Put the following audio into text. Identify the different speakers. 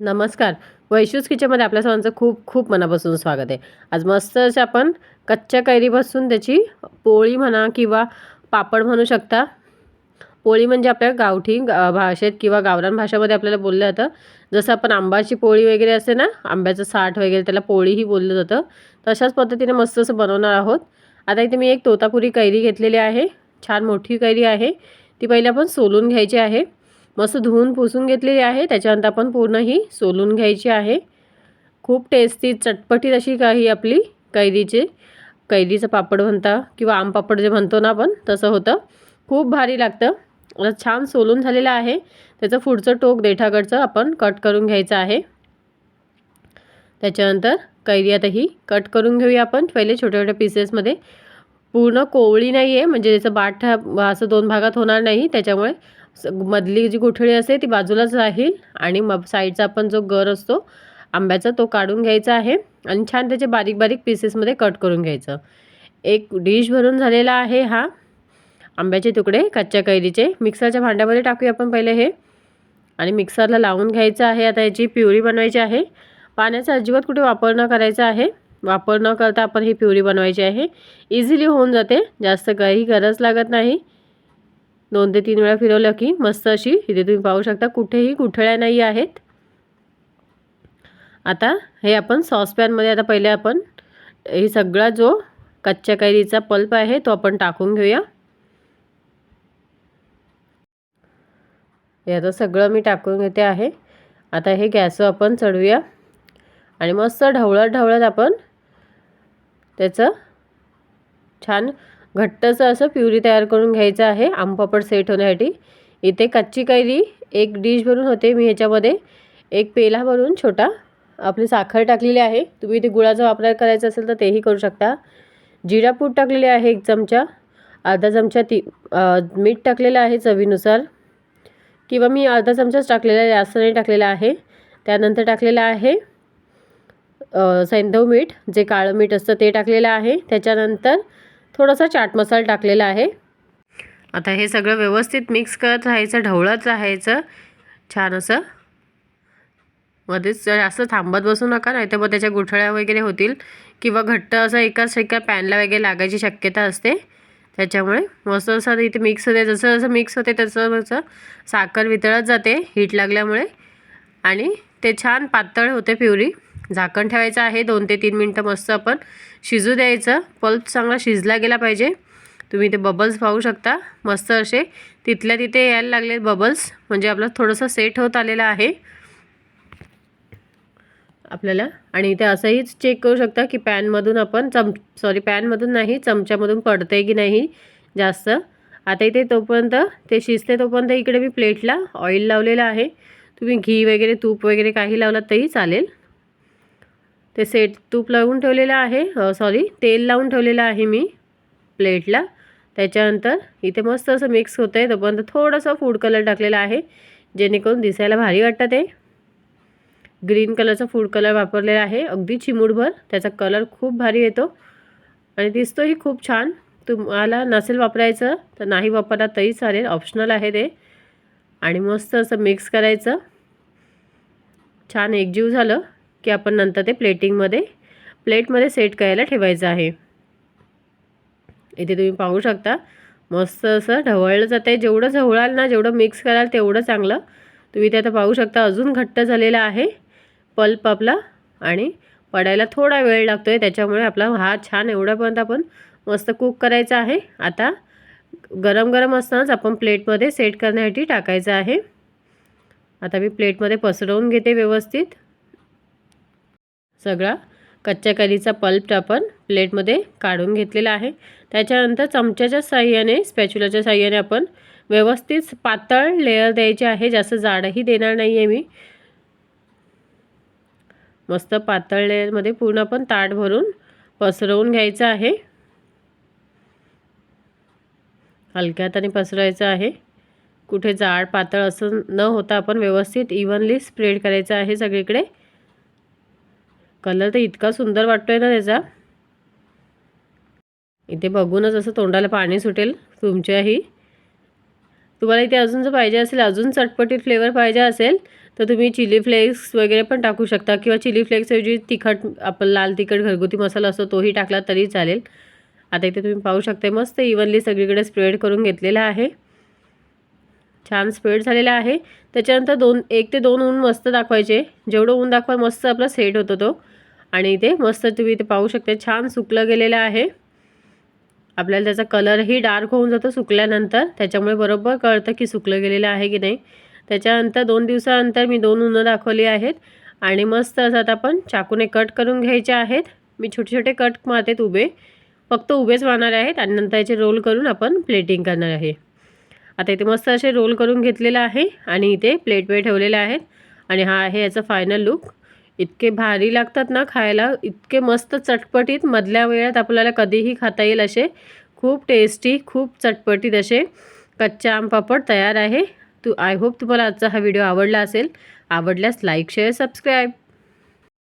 Speaker 1: नमस्कार. वैशूस किचनमध्ये आपल्या सर्वांचं खूप खूप मनापासून स्वागत आहे. आज मस्त असे आपण कच्च्या कैरीपासून त्याची पोळी म्हणा किंवा पापड म्हणू शकता. पोळी म्हणजे आपल्या गावठी भाषेत किंवा गावरान भाषेमध्ये आपल्याला बोललं जातं. जसं आपण आंबाची पोळी वगैरे असते ना आंब्याचं साठ वगैरे त्याला पोळीही बोललं जातं. तशाच पद्धतीने मस्त असं बनवणार आहोत. आता इथे मी एक तोतापुरी कैरी घेतलेली आहे. छान मोठी कैरी आहे. ती पहिले आपण सोलून घ्यायची आहे. मस्त धुवून पुसून घेतलेली आहे. त्याच्यानंतर आपण पूर्ण ही सोलून घ्यायची आहे. खूप टेस्टी चटपटीत अशी काही आपली कैरीचे कैरीचं पापड म्हणता किंवा आम पापड जे म्हणतो ना आपण तसं होतं. खूप भारी लागतं. छान सोलून झालेलं आहे. त्याचं पुढचं टोक देठाकडचं आपण कट करून घ्यायचं आहे. त्याच्यानंतर कैरी आता ही कट करून घेऊया आपण. पहिले छोट्या छोट्या पीसेसमध्ये पूर्ण कोवळी नाही आहे म्हणजे त्याचं बाट असं दोन भागात होणार नाही. त्याच्यामुळे मधली जी गुठळी असते ती बाजूलाच राहील आणि मग साईडचा आपण जो गर असतो आंब्याचा तो काढून घ्यायचा आहे आणि छान त्याचे बारीक बारीक पीसेसमध्ये कट करून घ्यायचं. एक डिश भरून झालेला आहे हा. आंब्याचे तुकडे कच्च्या कैरीचे. मिक्सरच्या भांड्यामध्ये टाकूया आपण पहिले हे. आणि मिक्सरला लावून घ्यायचं आहे. आता याची प्युरी बनवायची आहे. पाण्याचा अजिबात कुठे वापर न करायचा आहे. वापर न करता आपण ही प्युरी बनवायची आहे. इझिली होऊन जाते. जास्त काही गरज लागत नाही. दोन ते तीन वेळा फिरवलं की मस्त अशी. इथे तुम्ही पाहू शकता कुठेही गुठळ्या नाही आहेत. आता हे आपण सॉसपॅनमध्ये आता पहिले आपण हे सगळा जो कच्च्या कैरीचा पल्प आहे तो आपण टाकून घेऊया. हे आता सगळं मी टाकून घेते आहे. आता हे गॅस आपण चढवूया आणि मस्त ढवळत ढवळत आपण त्याचं छान घट्टचं असं प्युरी तयार करून घ्यायचं आहे. आंबपापड सेट होण्यासाठी. इथे कच्ची कैरी एक डिश भरून होते मी ह्याच्यामध्ये. एक पेला भरून छोटा. आपली साखर टाकलेली आहे. तुम्ही इथे गुळाचा वापर करायचा असेल तर तेही करू शकता. जिरापूड पूड आहे एक चमचा. अर्धा चमचा ती मीठ टाकलेलं आहे चवीनुसार. किंवा मी अर्धा चमचाच टाकलेला आहे जास्त नाही टाकलेला आहे. त्यानंतर टाकलेलं आहे सैंधव मीठ. जे काळं मीठ असतं ते टाकलेलं आहे. त्याच्यानंतर थोडासा चाट मसाला टाकलेला आहे. आता हे सगळं व्यवस्थित मिक्स करत राहायचं ढवळत राहायचं. छान असं. मध्येच जास्त थांबत बसू नका नाही तर मग त्याच्या गुठळ्या वगैरे होतील किंवा घट्ट असं एकाच एका पॅनला वगैरे लागायची शक्यता असते. त्याच्यामुळे मस्त असं इथे मिक्स होते जसं जसं मिक्स होते तसं तसं साखर वितळत जाते हीट लागल्यामुळे. आणि ते छान पातळ होते प्युरी. झाकण ठेवायचं आहे दोन ते तीन मिनटं मस्त आपण शिजू द्यायचं. पल्प चांगला शिजला गेला पाहिजे. तुम्ही ते बबल्स पाहू शकता. मस्त असे तिथल्या तिथे यायला लागले बबल्स म्हणजे आपलं थोडंसं सेट होत आलेलं आहे. आपल्याला. आणि इथे असंहीच चेक करू शकता की पॅनमधून आपण चम सॉरी पॅनमधून नाही चमच्यामधून पडते की नाही जास्त. आता इथे तोपर्यंत ते शिजते तोपर्यंत इकडे मी प्लेटला ऑइल लावलेलं आहे. तुम्ही घी वगैरे तूप वगैरे काही लावलात तरी चालेल. ते सेट तूप लावून ठेवलेलं आहे सॉरी तेल लावून ठेवलेलं आहे मी प्लेटला. त्याच्यानंतर इथे मस्त असं मिक्स होतं आहे तोपर्यंत थोडंसं फूड कलर टाकलेला आहे जेणेकरून दिसायला भारी वाटतं ते. ग्रीन कलरचा फूड कलर वापरलेला आहे. अगदी चिमूडभर त्याचा कलर खूप भारी येतो. आणि दिसतोही खूप छान. तुम्हाला नसेल वापरायचं तर नाही वापरला तरी चालेल. ऑप्शनल आहे ते. आणि मस्त असं मिक्स करायचं. छान एकजीव झालं. की आपण नंतर ते प्लेटिंगमध्ये प्लेटमध्ये सेट करायला ठेवायचं आहे. इथे तुम्ही पाहू शकता मस्त असं ढवळलं जातं आहे जेवढं ढवळाल ना जेवढं मिक्स कराल तेवढं चांगलं. तुम्ही ते आता पाहू शकता अजून घट्ट झालेला आहे पल्प आपला आणि पडायला थोडा वेळ लागतो आहे त्याच्यामुळे आपला हा छान एवढ्यापर्यंत आपण मस्त कुक करायचा आहे. आता गरम गरम असतानाच आपण प्लेटमध्ये सेट करण्यासाठी टाकायचं आहे. आता मी प्लेटमध्ये पसरवून घेते व्यवस्थित. सगळा कच्च्या कैरीचा पल्प आपण प्लेटमध्ये काढून घेतलेला आहे. त्याच्यानंतर चमच्याच्या साह्याने स्पॅच्युलाच्या साह्याने आपण व्यवस्थित पातळ लेअर द्यायचे आहे. जास्त जाडही देणार नाही आहे मी. मस्त पातळ लेअरमध्ये पूर्ण आपण ताट भरून पसरवून घ्यायचं आहे. हलक्या हाताने पसरवायचं आहे. कुठे जाड पातळ असं न होता आपण व्यवस्थित इव्हनली स्प्रेड करायचं आहे सगळीकडे. कलर तर इतका सुंदर वाटतोय ना त्याचा. इथे बघूनच असं तोंडाला पाणी सुटेल तुमच्याही. तुम्हाला इथे अजून जर पाहिजे असेल अजून चटपटीत फ्लेवर पाहिजे असेल तर तुम्ही चिली फ्लेक्स वगैरे पण टाकू शकता किंवा चिली फ्लेक्सऐवजी तिखट आपण लाल तिखट घरगुती मसाला असतो तोही टाकला तरी चालेल. आता इथे तुम्ही पाहू शकता मस्त इवनली सगळीकडे स्प्रेड करून घेतलेला आहे. छान स्प्रेड झालेला आहे. त्याच्यानंतर दोन एक ते दोन ऊन मस्त दाखवायचे. जेवढं ऊन दाखवा मस्त आपला सेट होतो तो. आणि इथे मस्त तुम्ही इथे पाहू शकता छान सुकलं गेलेलं आहे. आपल्याला त्याचा कलरही डार्क होऊन जातो सुकल्यानंतर. त्याच्यामुळे बरोबर कळतं की सुकलं गेलेलं आहे की नाही. त्याच्यानंतर दोन दिवसानंतर मी दोन उन्हं दाखवली आहेत. आणि मस्त असं आता आपण चाकूने कट करून घ्यायचे आहेत. मी छोटे छोटे कट मारतेत उभे. फक्त उभेच मारणार आहेत आणि नंतर याचे रोल करून आपण प्लेटिंग करणार आहे. आता इथे मस्त असे रोल करून घेतलेलं आहे आणि इथे प्लेटवर ठेवलेले आहेत. आणि हा आहे याचा फायनल लुक इतके भारी लागतात ना खायला. इतके मस्त चटपटीत मधल्या वेळात आपल्याला कधीही खाता येईल असे. खूप टेस्टी खूप चटपटीत असे कच्चा आम पापड तयार आहे. तू आय होप तुम्हाला आजचा हा व्हिडिओ आवडला असेल. आवडल्यास लाईक शेअर सबस्क्राईब